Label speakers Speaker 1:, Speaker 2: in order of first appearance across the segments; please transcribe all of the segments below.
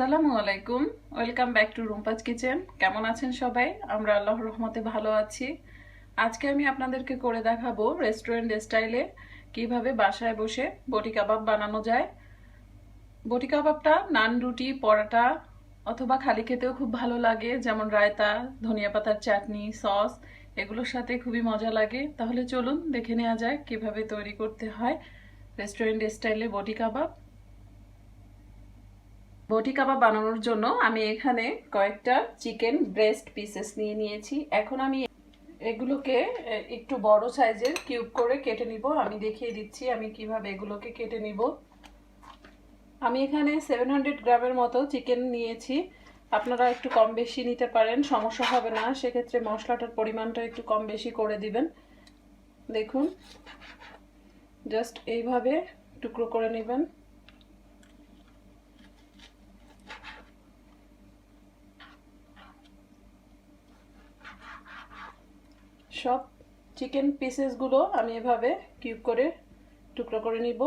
Speaker 1: আসসালামু আলাইকুম। Welcome back to Rumpa's kitchen কেমন আছেন সবাই? আমরা আল্লাহর রহমতে ভালো আছি। আজকে আমি আপনাদেরকে করে দেখাবো রেস্টুরেন্ট স্টাইলে কীভাবে বাসায় বসে বটি কাবাব বানানো যায়। বটি কাবাবটা নান রুটি, পরাটা অথবা খালি খেতেও খুব ভালো লাগে, যেমন রায়তা ধনিয়া পাতার চাটনি, সস, এগুলোর সাথে খুবই মজা লাগে। তাহলে চলুন দেখে নেওয়া যায় কীভাবে তৈরি করতে হয় রেস্টুরেন্ট স্টাইলে বটি কাবাব। বটি কাবাব বানানোর জন্য আমি এখানে কয়েকটা চিকেন ব্রেস্ট পিসেস নিয়ে নিয়েছি। এখন আমি এগুলোকে একটু বড় সাইজের কিউব করে কেটে নিব। আমি দেখিয়ে দিচ্ছি আমি কীভাবে এগুলোকে কেটে নিব। আমি এখানে সেভেন হান্ড্রেড গ্রামের মতো চিকেন নিয়েছি। আপনারা একটু কম বেশি নিতে পারেন, সমস্যা হবে না। সেক্ষেত্রে মশলাটার পরিমাণটা একটু কম বেশি করে দিবেন। দেখুন জাস্ট এইভাবে টুকরো করে নেবেন। সব চিকেন পিসেসগুলো আমি এভাবে কিউব করে টুকরো করে নিব।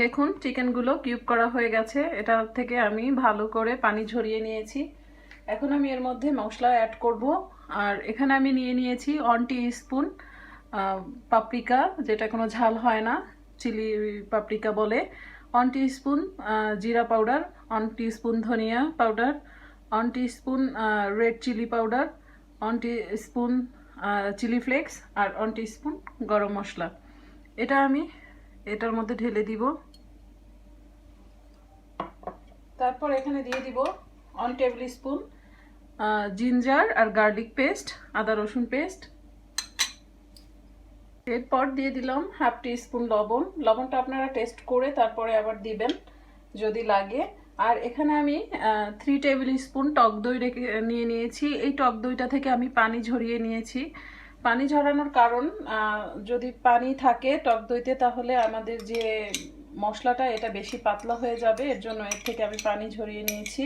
Speaker 1: দেখুন চিকেনগুলো কিউব করা হয়ে গেছে। এটা থেকে আমি ভালো করে পানি ঝরিয়ে নিয়েছি। এখন আমি এর মধ্যে মশলা অ্যাড করব। আর এখানে আমি নিয়ে নিয়েছি ওয়ান স্পুন পাপরিকা যেটা কোনো ঝাল হয় না চিলি পাপরিকা বলে। ওয়ান স্পুন জিরা পাউডার ওয়ান স্পুন ধনিয়া powder one spoon red chilli powder one spoon chilli flakes আর ওয়ান স্পুন গরম মশলা। এটা আমি এটার মধ্যে ঢেলে দিব। তারপর এখানে দিয়ে দিব ওয়ান টেবিল স্পুন জিঞ্জার আর গার্লিক পেস্ট আদা রসুন পেস্ট এরপর দিয়ে দিলাম হাফ টি স্পুন লবণ। লবণটা আপনারা টেস্ট করে তারপরে আবার দিবেন যদি লাগে। আর এখানে আমি থ্রি টেবিল স্পুন টক দই রেখে, নিয়ে নিয়েছি। এই টক দইটা থেকে আমি পানি ঝরিয়ে নিয়েছি। পানি ঝরানোর কারণ যদি পানি থাকে টক দইতে তাহলে আমাদের যে মশলাটা, এটা বেশি পাতলা হয়ে যাবে। এর জন্য এর থেকে আমি পানি ঝরিয়ে নিয়েছি।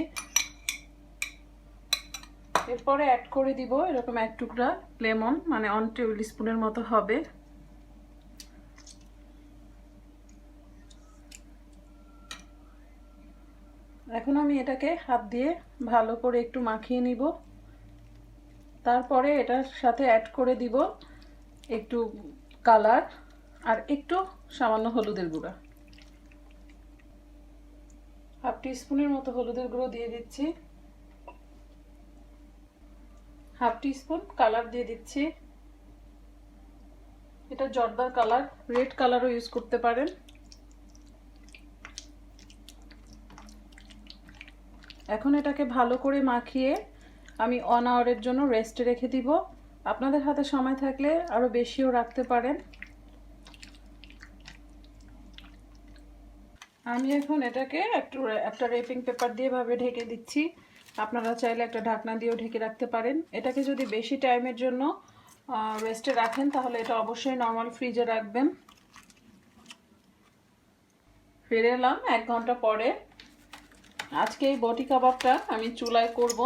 Speaker 1: এরপরে অ্যাড করে দিব এরকম এক টুকরা লেমন মানে অন টেবিল স্পুনের মতো হবে। এখন আমি এটাকে হাত দিয়ে ভালো করে একটু মাখিয়ে নিব। তারপরে এটার সাথে অ্যাড করে দিব একটু কালার আর একটু সামান্য হলুদের গুঁড়া। হাফ স্পুনের মতো হলুদের গুঁড়ো দিয়ে দিচ্ছি। হাফ স্পুন কালার দিয়ে দিচ্ছি। এটা জর্দার কালার রেড কালারও ইউজ করতে পারেন। এখন এটাকে ভালো করে মাখিয়ে আমি অন আওয়ারের জন্য রেস্টে রেখে দিব। আপনাদের হাতে সময় থাকলে আরও বেশিও রাখতে পারেন। আমি এখন এটাকে একটু একটা রেপিং পেপার দিয়ে ভাবে ঢেকে দিচ্ছি। আপনারা চাইলে একটা ঢাকনা দিয়েও ঢেকে রাখতে পারেন। এটাকে যদি বেশি টাইমের জন্য রেস্টে রাখেন, তাহলে এটা অবশ্যই নর্মাল ফ্রিজে রাখবেন। ফিরে এলাম এক ঘণ্টা পরে। আজকে এই বটি কাবাবটা আমি চুলায় করব।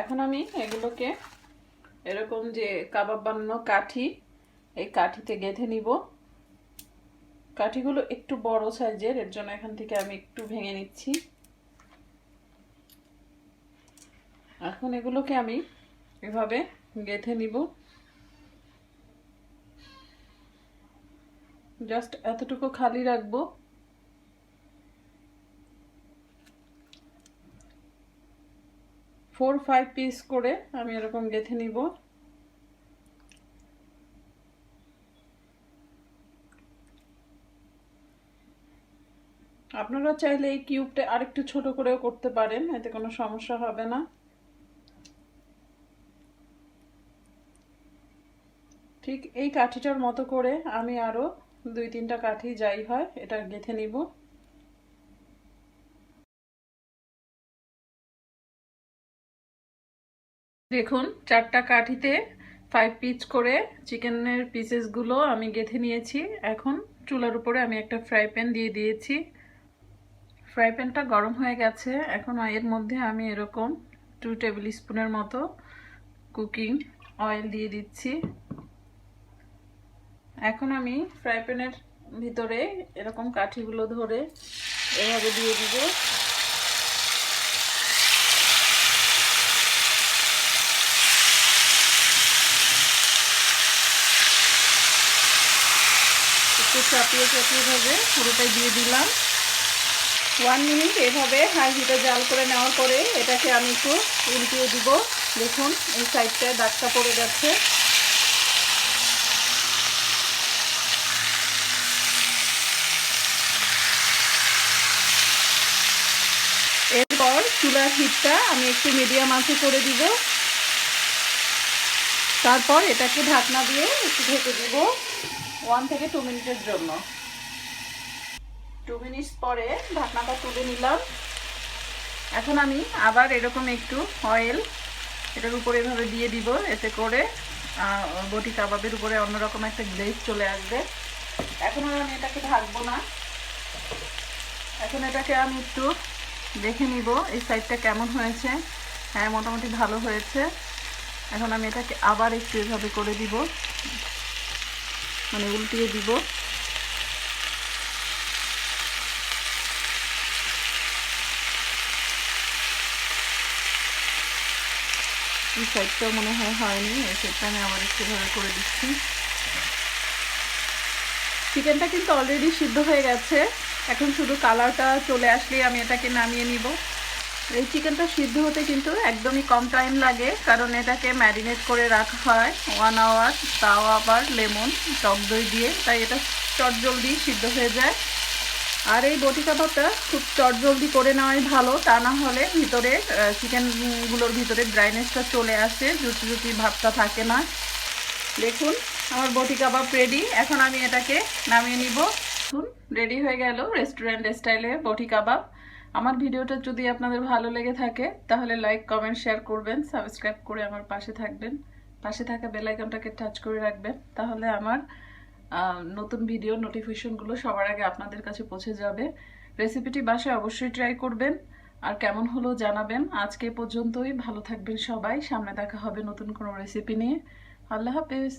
Speaker 1: এখন আমি এগুলোকে এরকম যে কাবাব বানানো কাঠি, এই কাঠিতে গেঁথে নিব। কাঠিগুলো একটু বড় সাইজের, এর জন্য এখান থেকে আমি একটু ভেঙে নিচ্ছি। এখন এগুলোকে আমি এভাবে গেঁথে নিব। জাস্ট এতটুকু খালি রাখব। ফোর ফাইভ পিস করে আমি এরকম গেঁথে নিব। আপনারা চাইলে এই কিউবটা আরেকটু ছোট করেও করতে পারেন, এতে কোনো সমস্যা হবে না। ঠিক এই কাঠিটার মতো করে আমি আরও দুই তিনটা কাঠি যাই হয়, এটা গেঁথে নিব। দেখুন, চারটা কাঠিতে ফাইভ পিচ করে চিকেনের পিসেসগুলো আমি গেঁথে নিয়েছি। এখন চুলার উপরে আমি একটা ফ্রাই প্যান দিয়ে দিয়েছি। ফ্রাই প্যানটা গরম হয়ে গেছে। এখন এর মধ্যে আমি এরকম টু টেবিল স্পুনের মতো কুকিং অয়েল দিয়ে দিচ্ছি। এখন আমি ফ্রাই প্যানের ভিতরে এরকম কাঠিগুলো ধরে এভাবে দিয়ে দিব। একটু চাপিয়ে চাপিয়ে ভাবে পুরোটাই দিয়ে দিলাম। ওয়ান মিনিট এভাবে হাই হিটে জাল করে নেওয়ার পরে এটাকে আমি একটু উল্টিয়ে দিব। দেখুন, এই সাইডটায় দাগটা পড়ে যাচ্ছে। এরপর চুলার হিটটা আমি একটু মিডিয়াম আঁচে করে দিব। তারপর এটাকে ঢাকনা দিয়ে একটু ঢেকে দিব। ওয়ান থেকে টু মিনিটের জন্য। টু মিনিটস পরে ঢাকনাটা তুলে নিলাম। এখন আমি আবার এরকম একটু অয়েল এটার উপরে এভাবে দিয়ে দিব, এতে করে বটি কাবাবের উপরে অন্যরকম একটা গ্লেজ চলে আসবে। এখন আর আমি এটাকে ঢাকবো না। এখন এটাকে আমি একটু দেখে নিব, এই সাইডটা কেমন হয়েছে। হ্যাঁ মোটামুটি ভালো হয়েছে। এখন আমি এটাকে আবার একটু এভাবে করে দিব। মানে উল্টিয়ে দিব। এই সাইডটাও মনে হয় হয়নি, এই সাইডটা আমি আবার একটু ভাবে করে দিচ্ছি। চিকেনটা কিন্তু অলরেডি সিদ্ধ হয়ে গেছে। এখন শুধু কালারটা চলে আসলেই আমি এটাকে নামিয়ে নিব। এই চিকেনটা সিদ্ধ হতে কিন্তু একদমই কম টাইম লাগে, কারণ এটাকে ম্যারিনেট করে রাখা হয়। ওয়ান আওয়ার তাও আবার লেমন, টক দই দিয়ে। তাই এটা চটজলদি সিদ্ধ হয়ে যায়। আর এই বটি কাবাবটা খুব চটজলদি করে নেওয়াই ভালো। তা না হলে ভিতরে চিকেনগুলোর ভিতরে ড্রাইনেসটা চলে আসে, জুটি জুটি ভাবটা থাকে না। দেখুন, আমার বটি কাবাব রেডি এখন আমি এটাকে নামিয়ে নিব। রেডি হয়ে গেল রেস্টুরেন্ট স্টাইলে বটি কাবাব আমার ভিডিওটা যদি আপনাদের ভালো লেগে থাকে, তাহলে লাইক কমেন্ট শেয়ার করবেন সাবস্ক্রাইব করে আমার পাশে থাকবেন। পাশে থাকা বেলাইকনটাকে টাচ করে রাখবেন, তাহলে আমার নতুন ভিডিও নোটিফিকেশনগুলো সবার আগে আপনাদের কাছে পৌঁছে যাবে। রেসিপিটি বাসায় অবশ্যই ট্রাই করবেন, আর কেমন হলো জানাবেন। আজকে পর্যন্তই, ভালো থাকবেন সবাই, সামনে দেখা হবে নতুন কোনো রেসিপি নিয়ে। আল্লাহ হাফেজ।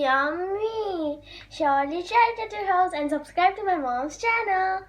Speaker 2: Yummy. Surely try to do house and subscribe to my mom's channel.